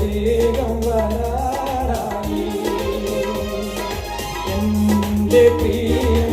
വേഗം വരാനായി എന്റെ പ്രിയം